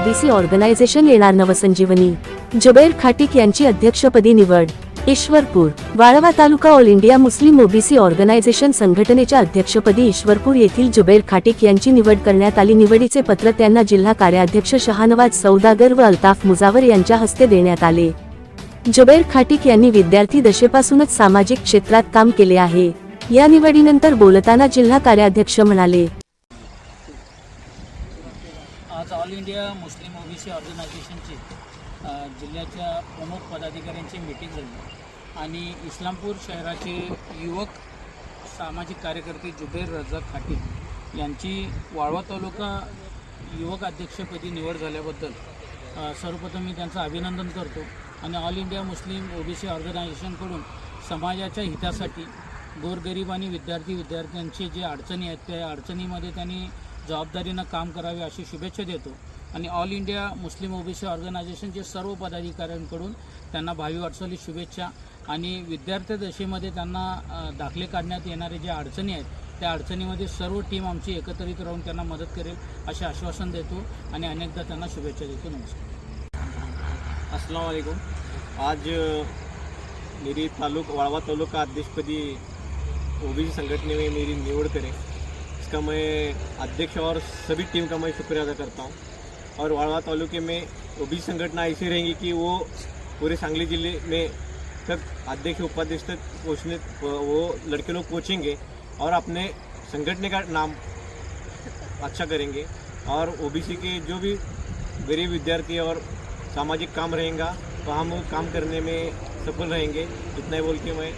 OBC organisation येणार नवसंजीवनी. जुबैर खाटिक यांची अध्यक्षपदी निवड. Ishwarpur Walwa taluka all India Muslim OBC organisation संघटनेच्या अध्यक्षपदी ईश्वरपूर येथील जुबैर खाटिक यांची निवड करण्यात आली. निवडीचे पत्र त्यांना जिल्हा कार्याध्यक्ष शहानवाज सौदागर व अल्ताफ मुजावर यांच्या हस्ते देण्यात आले. जुबैर खाटिक यांनी विद्यार्थी दशेपासूनच सामाजिक क्षेत्रात काम केले आहे. या निवडीनंतर बोलताना जिल्हा कार्याध्यक्ष म्हणाले आज ऑल इंडिया मुस्लिम ओबीसी ऑर्गनायझेशनची जिल्ह्याच्या प्रमुख पदाधिकाऱ्यांची मीटिंग झाली. आणि इस्लामपूर शहराचे युवक सामाजिक कार्यकर्ते जुबेर रजाक खाटील यांची वाळवा तालुका युवक अध्यक्षपदी निवड झाल्याबद्दल सर्वप्रथम मी त्यांचं अभिनंदन करतो. आणि ऑल इंडिया मुस्लिम ओबीसी ऑर्गनायझेशनकडून समाजाच्या हितासाठी गोरगरीब आणि विद्यार्थी विद्यार्थ्यांची जे अडचणी आहेत त्या अडचणीमध्ये त्यांनी जबाबदारीनं काम करावे अशी शुभेच्छा देतो. आणि ऑल इंडिया मुस्लिम ओबीसी ऑर्गनायझेशनचे सर्व पदाधिकाऱ्यांकडून त्यांना भावी वाटचाली शुभेच्छा. आणि विद्यार्थी दशेमध्ये त्यांना दाखले काढण्यात येणारे ज्या अडचणी आहेत त्या अडचणीमध्ये सर्व टीम आमची एकत्रित राहून त्यांना मदत करेल असे आश्वासन देतो. आणि अनेकदा त्यांना शुभेच्छा देतो. नमस्कार. अस्सलाम वालेकुम. आज अ, मेरी तालुक तालुका अध्यक्षपदी ओबीसी संघटनेने मेरी निवड़ करेल. इसका मैं अध्यक्ष और सभी टीम का मैं शुक्रिया अदा करता हूँ। और वाड़वा तालुके में ओबीसी संगठन ऐसी रहेंगी कि वो पूरे सांगली ज़िले में तक अध्यक्ष, उपाध्यक्ष तक पहुँचने, वो लड़के लोग पहुँचेंगे और अपने संगठन का नाम अच्छा करेंगे। और ओबीसी के जो भी गरीब विद्यार्थी और सामाजिक काम रहेगा तो हम वो काम करने में सफल रहेंगे, इतना ही बोल के मैं